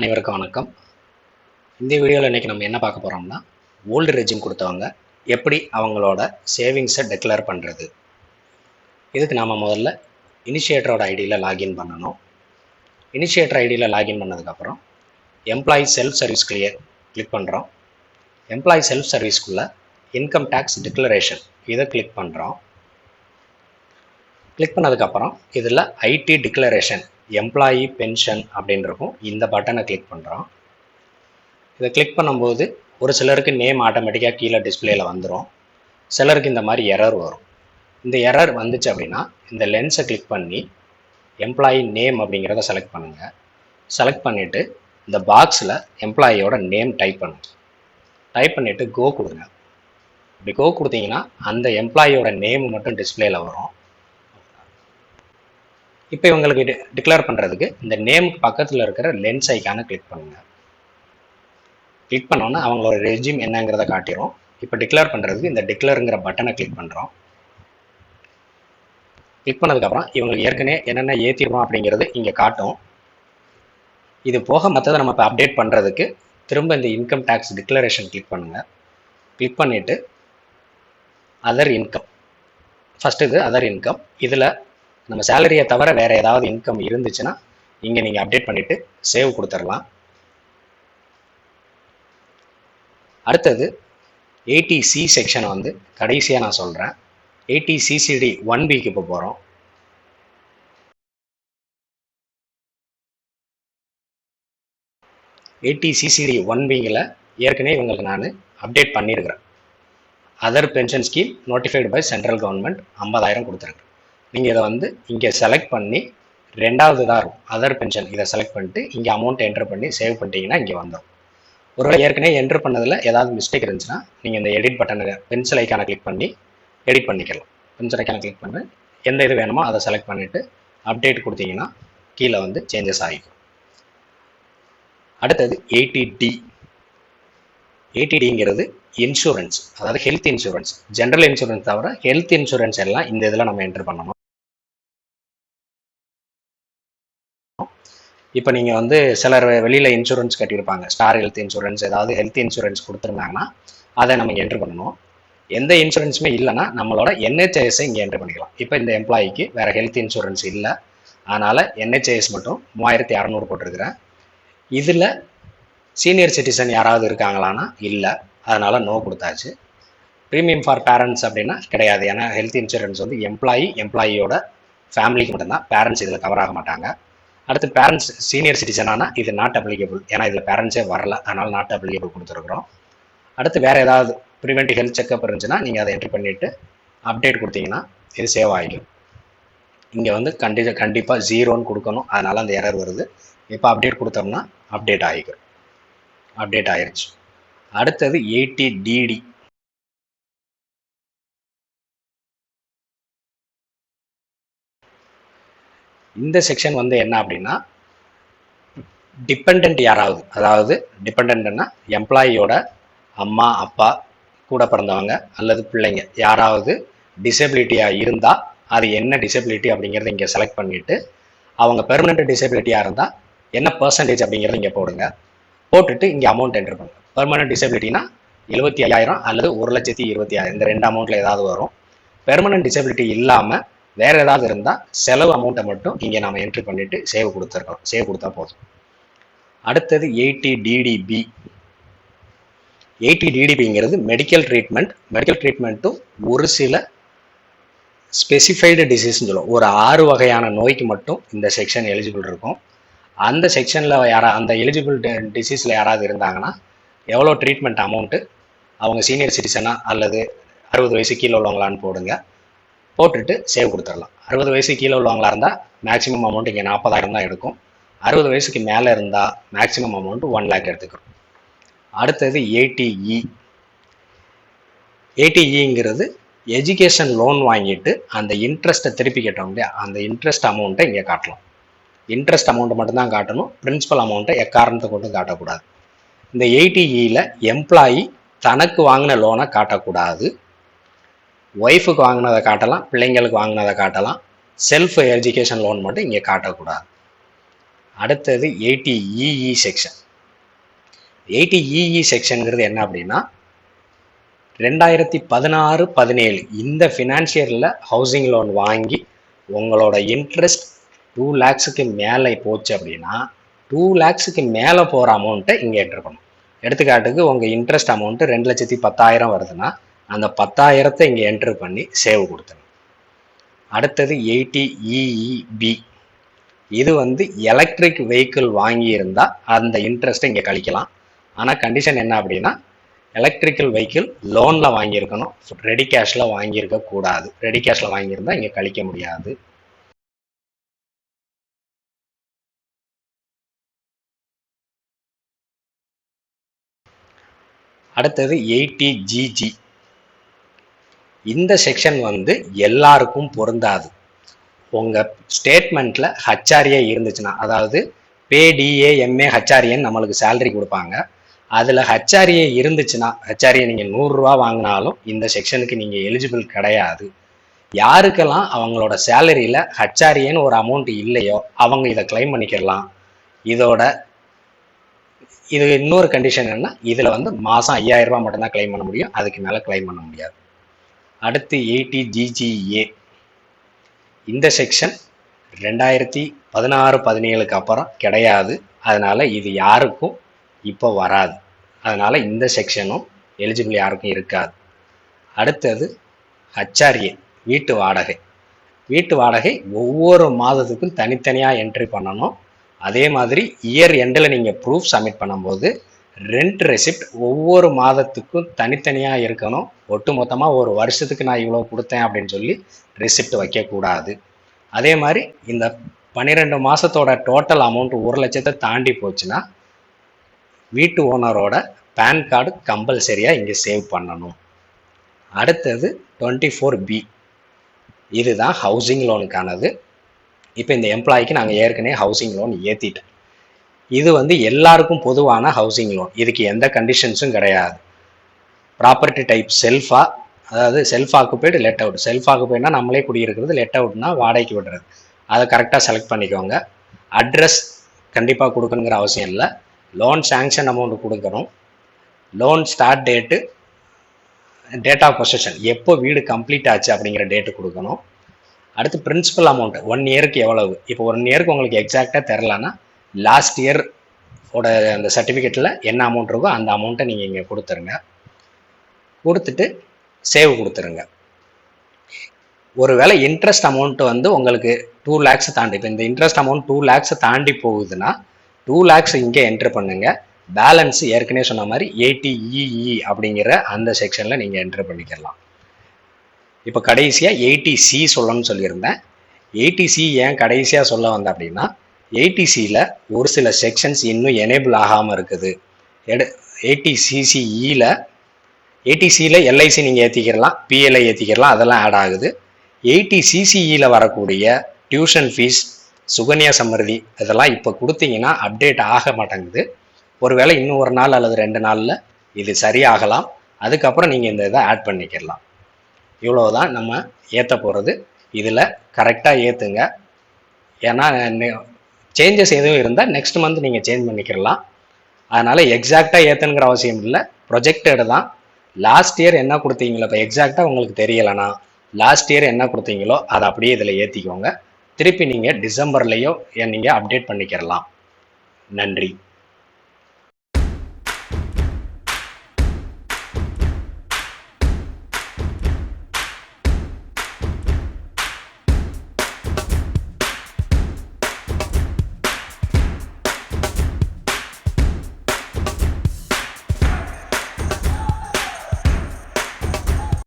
அனைவருக்கும் வணக்கம். இந்த வீடியோவில் இன்றைக்கி நம்ம என்ன பார்க்க போகிறோம்னா ஓல்டு ரெஜிம் கொடுத்தவங்க எப்படி அவங்களோட சேவிங்ஸை டெக்ளேர் பண்ணுறது இதுக்கு நாம் முதல்ல இனிஷியேட்டரோட ஐடியில் லாகின் பண்ணணும். இனிஷியேட்டர் ஐடியில் லாகின் பண்ணதுக்கப்புறம் employee self service clear click பண்ணுறோம் எம்ப்ளாயி செல்ஃப் சர்வீஸ்க்குள்ளே இன்கம் டேக்ஸ் டிக்ளரேஷன் இதை கிளிக் பண்ணுறோம் கிளிக் பண்ணதுக்கப்புறம் இதில் ஐடி டிக்ளரேஷன் எம்ப்ளாயி பென்ஷன் அப்படின்னு இருக்கும் இந்த பட்டனை கிளிக் பண்ணுறோம் இதை கிளிக் பண்ணும்போது ஒரு சிலருக்கு நேம் ஆட்டோமேட்டிக்காக கீழே டிஸ்பிளேயில் வந்துடும் சிலருக்கு இந்த மாதிரி எரர் வரும். இந்த எரர் வந்துச்சு அப்படின்னா இந்த லென்ஸை கிளிக் பண்ணி எம்ப்ளாயி நேம் அப்படிங்கிறத செலக்ட் பண்ணுங்கள் செலக்ட் பண்ணிவிட்டு இந்த பாக்ஸில் எம்ப்ளாயியோட நேம் டைப் பண்ணுங்கள் டைப் பண்ணிவிட்டு கோ கொடுங்க. இப்படி கோ கொடுத்தீங்கன்னா அந்த எம்ப்ளாயியோட நேம் மட்டும் டிஸ்பிளேயில் வரும். இப்போ இவங்களுக்கு டிக்ளேர் பண்ணுறதுக்கு இந்த நேமுக்கு பக்கத்தில் இருக்கிற லென்ஸ் ஐக்கானை கிளிக் பண்ணுங்கள் கிளிக் பண்ணோன்னா அவங்களோட ரெஜிம் என்னங்கிறத காட்டிடும் இப்போ டிக்ளேர் பண்ணுறதுக்கு இந்த டிக்ளேருங்கிற பட்டனை கிளிக் பண்ணுறோம் கிளிக் பண்ணதுக்கப்புறம் இவங்களுக்கு ஏற்கனவே என்னென்ன ஏற்றிடுவோம் அப்படிங்கிறது இங்கே காட்டும். இது போக மற்றதை நம்ம இப்போ அப்டேட் பண்ணுறதுக்கு திரும்ப இந்த இன்கம் டேக்ஸ் டிக்ளரேஷன் கிளிக் பண்ணுங்கள் கிளிக் பண்ணிவிட்டு அதர் இன்கம் ஃபஸ்ட்டு இது அதர் இன்கம் இதில் நம்ம சேலரியை தவிர வேறு ஏதாவது இன்கம் இருந்துச்சுன்னா இங்கே நீங்கள் அப்டேட் பண்ணிவிட்டு சேவ் கொடுத்துடலாம். அடுத்தது எயிட்டி சி செக்ஷனை வந்து கடைசியாக நான் சொல்கிறேன் எயிட்டி சிசிடி ஒன் பிக்கு இப்போ போகிறோம் எயிட்டி சிசிடி ஒன் பிங்கில் ஏற்கனவே இவங்களுக்கு நான் அப்டேட் பண்ணியிருக்கிறேன் other pension scheme notified by central government ஐம்பதாயிரம் கொடுத்துருக்கேன் நீங்கள் இதை வந்து இங்கே செலக்ட் பண்ணி ரெண்டாவது தான் இருக்கும். அதர் பென்ஷன் இதை செலக்ட் பண்ணிட்டு இங்கே அமௌண்ட் என்டர் பண்ணி சேவ் பண்ணிட்டீங்கன்னா இங்கே வந்துடும் ஒருவேளை ஏற்கனவே என்டர் பண்ணதில் ஏதாவது மிஸ்டேக் இருந்துச்சுன்னா நீங்கள் இந்த எடிட் பட்டனை பென்சில் ஐக்கானை கிளிக் பண்ணி எடிட் பண்ணிக்கலாம். பென்சில் ஐக்கானை கிளிக் பண்ணி. எந்த இது வேணுமோ அதை செலக்ட் பண்ணிவிட்டு அப்டேட் கொடுத்தீங்கன்னா கீழே வந்து சேஞ்சஸ் ஆகிக்கும். அடுத்தது எயிட்டி டி எயிட்டி இன்சூரன்ஸ் அதாவது ஹெல்த் இன்சூரன்ஸ் ஜென்ரல் இன்சூரன்ஸ் தவிர ஹெல்த் இன்சூரன்ஸ் எல்லாம் இந்த இதில் நம்ம என்டர் பண்ணணும். இப்போ நீங்கள் வந்து சிலர் வெளியில் இன்சூரன்ஸ் கட்டியிருப்பாங்க. ஸ்டார் ஹெல்த் இன்சூரன்ஸ் ஏதாவது ஹெல்த் இன்சூரன்ஸ் கொடுத்துருந்தாங்கன்னா அதை நம்ம என்ட்ரு பண்ணணும். எந்த இன்சூரன்ஸுமே இல்லைன்னா நம்மளோட என்ஹெச்ஐஎஸை இங்கே என்ட்ரு பண்ணிக்கலாம். இப்போ இந்த எம்ப்ளாயிக்கு வேறு ஹெல்த் இன்சூரன்ஸ் இல்லை. அதனால் என்ஹெச்ஐஎஸ் மட்டும் மூவாயிரத்தி அறநூறு போட்டிருக்கிறேன். இதில் சீனியர் சிட்டிசன் யாராவது இருக்காங்களான்னா இல்லை. அதனால் நோ கொடுத்தாச்சு. ப்ரீமியம் ஃபார் பேரண்ட்ஸ் அப்படின்னா கிடையாது. ஏன்னா ஹெல்த் இன்சூரன்ஸ் வந்து எம்ப்ளாயி எம்ப்ளாயியோட ஃபேமிலிக்கு மட்டும்தான். பேரண்ட்ஸ் இதில் கவர் ஆக மாட்டாங்க. அடுத்து பேரண்ட்ஸ் சீனியர் சிட்டிசனானா இது நாட் அப்ளிகபிள் ஏன்னா இதில் பேரண்ட்ஸே வரல. அதனால் நாட் அப்ளிகபிள் கொடுத்துருக்குறோம். அடுத்து வேறு ஏதாவது ப்ரிவென்டிவ் ஹெல்த் செக்அப் இருந்துச்சுன்னா நீங்கள் அதை என்ட்ரி பண்ணிவிட்டு அப்டேட் கொடுத்தீங்கன்னா இது சேவ் ஆகிடும் இங்கே வந்து கண்டி கண்டிப்பாக ஜீரோன்னு கொடுக்கணும். அதனால் அந்த எரர் வருது. இப்போ அப்டேட் கொடுத்தோம்னா அப்டேட் ஆகிக்கும் அப்டேட் ஆகிருச்சு அடுத்தது எயிட்டி டிடி இந்த செக்ஷன் வந்து என்ன அப்படின்னா டிபெண்ட் யாராவது அதாவது டிபெண்ட்னா எம்ப்ளாயியோட அம்மா அப்பா கூட பிறந்தவங்க அல்லது பிள்ளைங்க யாராவது டிசபிலிட்டியாக இருந்தால் அது என்ன டிசபிலிட்டி அப்படிங்கிறத இங்கே செலக்ட் பண்ணிவிட்டு அவங்க பெர்மனெண்ட் டிசபிலிட்டியாக இருந்தால் என்ன பர்சன்டேஜ் அப்படிங்கிறத இங்கே போடுங்க. போட்டுட்டு இங்கே அமௌண்ட் என்ட்ரு பண்ணுங்க. பெர்மனன்ட் டிசபிலிட்டினா எழுபத்தி ஐயாயிரம் அல்லது ஒரு லட்சத்தி இருபத்தி ஆயிரம். இந்த ரெண்டு அமௌண்ட்டில் ஏதாவது வரும். பெர்மனன்ட் டிசபிலிட்டி இல்லாமல் வேறு ஏதாவது இருந்தால் செலவு அமௌண்ட்டை மட்டும் இங்கே நாம் என்ட்ரி பண்ணிவிட்டு சேவ் கொடுத்துருக்கோம் சேவ் கொடுத்தா போதும். அடுத்தது எயிட்டி டிடிபி எயிட்டி டிடிபிங்கிறது மெடிக்கல் ட்ரீட்மெண்ட் மெடிக்கல் ட்ரீட்மெண்ட்டும் ஒரு சில ஸ்பெசிஃபைடு டிசீஸ்னு சொல்லுவோம். ஒரு ஆறு வகையான நோய்க்கு மட்டும் இந்த செக்ஷன் எலிஜிபிள் இருக்கும். அந்த செக்ஷனில் யாரா அந்த எலிஜிபிள் டிசீஸில் யாராவது இருந்தாங்கன்னா எவ்வளோ ட்ரீட்மெண்ட் அமௌண்ட்டு அவங்க சீனியர் சிட்டிசனாக அல்லது அறுபது வயசு கீழே உள்ளவங்களான்னு போடுங்க. போட்டுட்டு சேவ் கொடுத்துடலாம். அறுபது வயசு கீழே உள்ளவங்களா இருந்தால் மேக்ஸிமம் அமௌண்ட் இங்கே நாற்பதாயிரம் தான் எடுக்கும். அறுபது வயசுக்கு மேலே இருந்தால் மேக்ஸிமம் அமௌண்ட் ஒன் லேக் எடுத்துக்கிறோம். அடுத்தது ஏடிஇ ஏடிஇங்கிறது எஜுகேஷன் லோன் வாங்கிட்டு அந்த இன்ட்ரெஸ்ட்டை திருப்பி கேட்டோம் இல்லையா? அந்த இன்ட்ரெஸ்ட் அமௌண்ட்டை இங்கே காட்டலாம். இன்ட்ரெஸ்ட் அமௌண்ட்டை மட்டும்தான் காட்டணும். பிரின்சிபல் அமௌண்ட்டை எக்காரணத்தை கொண்டு காட்டக்கூடாது. இந்த எயிட்டிஇயில் எம்ப்ளாயி தனக்கு வாங்கின லோனை காட்டக்கூடாது. ஒய்ஃபுக்கு வாங்கினதை காட்டலாம் பிள்ளைங்களுக்கு வாங்கினதை காட்டலாம். செல்ஃப் எஜுகேஷன் லோன் மட்டும் இங்கே காட்டக்கூடாது. அடுத்தது eighty EE section eighty EE செக்ஷனுங்கிறது என்ன அப்படின்னா ரெண்டாயிரத்தி பதினாறு பதினேழு இந்த ஃபினான்ஷியரில் ஹவுசிங் லோன் வாங்கி உங்களோட இன்ட்ரெஸ்ட் டூ லேக்ஸுக்கு மேலே போச்சு அப்படின்னா டூ லேக்ஸுக்கு மேலே போகிற அமௌண்ட்டை இங்கே என்ட்ரு எடுத்துக்காட்டுக்கு உங்கள் இன்ட்ரெஸ்ட் அமௌண்ட்டு ரெண்டு லட்சத்தி பத்தாயிரம் வருதுன்னா அந்த பத்தாயிரத்தை இங்கே என்ட்ரு பண்ணி சேவ் கொடுத்துருங்க. அடுத்தது எயிட்டி இஇபி இது வந்து எலக்ட்ரிக் வெஹிக்கிள் வாங்கியிருந்தால் அந்த இன்ட்ரெஸ்ட்டை இங்கே கழிக்கலாம். ஆனால் கண்டிஷன் என்ன அப்படின்னா எலக்ட்ரிக்கல் வெஹிக்கிள் லோனில் வாங்கியிருக்கணும். ரெடி கேஷில் வாங்கியிருக்க கூடாது. ரெடி கேஷில் வாங்கியிருந்தால் இங்கே கழிக்க முடியாது. அடுத்தது எயிட்டி ஜிஜி இந்த செக்ஷன் வந்து எல்லாருக்கும் பொருந்தாது. உங்கள் ஸ்டேட்மெண்ட்டில் ஹச்ஆர்ஏ இருந்துச்சுன்னா அதாவது பேடிஏ எம்ஏ ஹச்ஆர்ஏன்னு நம்மளுக்கு சேலரி கொடுப்பாங்க. அதில் ஹச்ஆர்ஏ இருந்துச்சுன்னா ஹச்ஆர்ஏ நீங்கள் நூறுரூவா வாங்கினாலும் இந்த செக்ஷனுக்கு நீங்கள் எலிஜிபிள் கிடையாது. யாருக்கெல்லாம் அவங்களோட சேலரியில் ஹச்ஆர்ஏன்னு ஒரு அமௌண்ட் இல்லையோ அவங்க இதை கிளைம் பண்ணிக்கிறலாம் இதோட இது இன்னொரு கண்டிஷன் என்னன்னா இதில் வந்து மாதம் ஐயாயிரம் ரூபாய் மட்டும்தான் கிளைம் பண்ண முடியும் அதுக்கு மேலே கிளைம் பண்ண முடியாது. அடுத்து எயிட்டி ஜிஜிஏ இந்த செக்ஷன் ரெண்டாயிரத்தி பதினாறு பதினேழுக்கு அப்புறம் கிடையாது. அதனால் இது யாருக்கும் இப்போ வராது. அதனால் இந்த செக்ஷனும் எலிஜிபிள் யாருக்கும் இருக்காது. அடுத்தது ஹச்ஆர்ஏ வீட்டு வாடகை. வீட்டு வாடகை ஒவ்வொரு மாதத்துக்கும் தனித்தனியாக என்ட்ரி பண்ணணும். அதே மாதிரி இயர் எண்டில் நீங்கள் ப்ரூஃப் சப்மிட் பண்ணும்போது ரெண்ட் ரெசிப்ட் ஒவ்வொரு மாதத்துக்கும் தனித்தனியாக இருக்கணும். ஒட்டு மொத்தமாக ஒரு வருஷத்துக்கு நான் இவ்வளோ கொடுத்தேன் அப்படின்னு சொல்லி ரிசிப்ட் வைக்கக்கூடாது. அதே மாதிரி இந்த பன்னிரெண்டு மாதத்தோட டோட்டல் அமௌண்ட் ஒரு லட்சத்தை தாண்டி போச்சுன்னா வீட்டு ஓனரோட பேன் கார்டு கம்பல்சரியாக இங்கே சேவ் பண்ணணும். அடுத்தது டுவெண்ட்டி ஃபோர் பி இதுதான் ஹவுசிங் லோனுக்கானது இப்போ இந்த எம்ப்ளாய்க்கு நாங்கள் ஏற்கனவே ஹவுசிங் லோன் ஏற்றிட்டோம் இது வந்து எல்லாருக்கும் பொதுவான ஹவுசிங் லோன் இதுக்கு எந்த கண்டிஷன்ஸும் கிடையாது. ப்ராப்பர்ட்டி டைப் செல்ஃபா அதாவது self occupied let out self ஆக்குபைட்னா நம்மளே குடியிருக்கிறது லெட் அவுட்னா வாடகைக்கு விடுறது. அதை கரெக்டாக செலக்ட் பண்ணிக்கோங்க. அட்ரஸ் கண்டிப்பாக கொடுக்கணுங்கிற அவசியம் இல்லை. லோன் சேங்ஷன் அமௌண்ட் கொடுக்கணும். Loan start date date of possession எப்போ வீடு கம்ப்ளீட் ஆச்சு அப்படிங்கிற டேட்டு கொடுக்கணும். அடுத்து பிரின்சிபல் அமௌண்ட் ஒன் இயருக்கு எவ்வளவு? இப்போ ஒன் இயருக்கு உங்களுக்கு எக்ஸாக்டாக தெரிலனா லாஸ்ட் இயர் ஓட அந்த சர்டிஃபிகேட்டில் என்ன அமௌண்ட் இருக்கோ அந்த அமௌண்ட்டை நீங்கள் இங்கே கொடுத்துருங்க. கொடுத்துட்டு சேவ் கொடுத்துருங்க. ஒருவேளை இன்ட்ரெஸ்ட் அமௌண்ட் வந்து உங்களுக்கு டூ லேக்ஸ் தாண்டி இப்போ இந்த இன்ட்ரெஸ்ட் அமௌண்ட் டூ லேக்ஸ் தாண்டி போகுதுன்னா டூ லேக்ஸ் இங்கே என்ட்ரு பண்ணுங்க. பேலன்ஸ் ஏற்கனவே சொன்ன மாதிரி எயிட்டி இஇ அப்படிங்கிற அந்த செக்ஷனில் நீங்கள் என்ட்ரு பண்ணிக்கலாம். இப்போ கடைசியாக எயிட்டி சி சொல்லணும்னு சொல்லியிருந்தேன். எயிட்டி சி ஏன் கடைசியாக சொல்ல வந்தேன் அப்படின்னா எயிட்டி சியில் ஒரு சில செக்ஷன்ஸ் இன்னும் எனேபிள் ஆகாமல் இருக்குது. எடு எயிட்டி சிசிஇயில் ஏடிசியில் எல்ஐசி நீங்கள் ஏற்றிக்கிறலாம் பிஎல்ஐ ஏற்றிக்கிறலாம் அதெல்லாம் ஆட் ஆகுது. எயிட்டி சிசிஇயில் வரக்கூடிய டியூஷன் ஃபீஸ் சுகன்யா சம்மருதி இதெல்லாம் இப்போ கொடுத்தீங்கன்னா அப்டேட் ஆக மாட்டேங்குது. ஒருவேளை இன்னும் ஒரு நாள் அல்லது ரெண்டு நாளில் இது சரியாகலாம். அதுக்கப்புறம் நீங்கள் இந்த இதை ஆட் பண்ணிக்கிடலாம். இவ்வளோதான் நம்ம ஏற்ற போகிறது இதில் கரெக்டாக ஏற்றுங்க ஏன்னா சேஞ்சஸ் எதுவும் இருந்தால் நெக்ஸ்ட் மந்த் நீங்கள் சேஞ்ச் பண்ணிக்கிறலாம் அதனால் எக்ஸாக்டாக ஏற்றுங்கிற அவசியம் இல்லை. ப்ரொஜெக்டடு தான். லாஸ்ட் இயர் என்ன கொடுத்தீங்களோ இப்போ எக்ஸாக்டாக உங்களுக்கு தெரியலைனா லாஸ்ட் இயர் என்ன கொடுத்தீங்களோ அதை அப்படியே இதில் ஏற்றிக்கோங்க திருப்பி நீங்கள் டிசம்பர்லேயோ நீங்கள் அப்டேட் பண்ணிக்கிறலாம். நன்றி.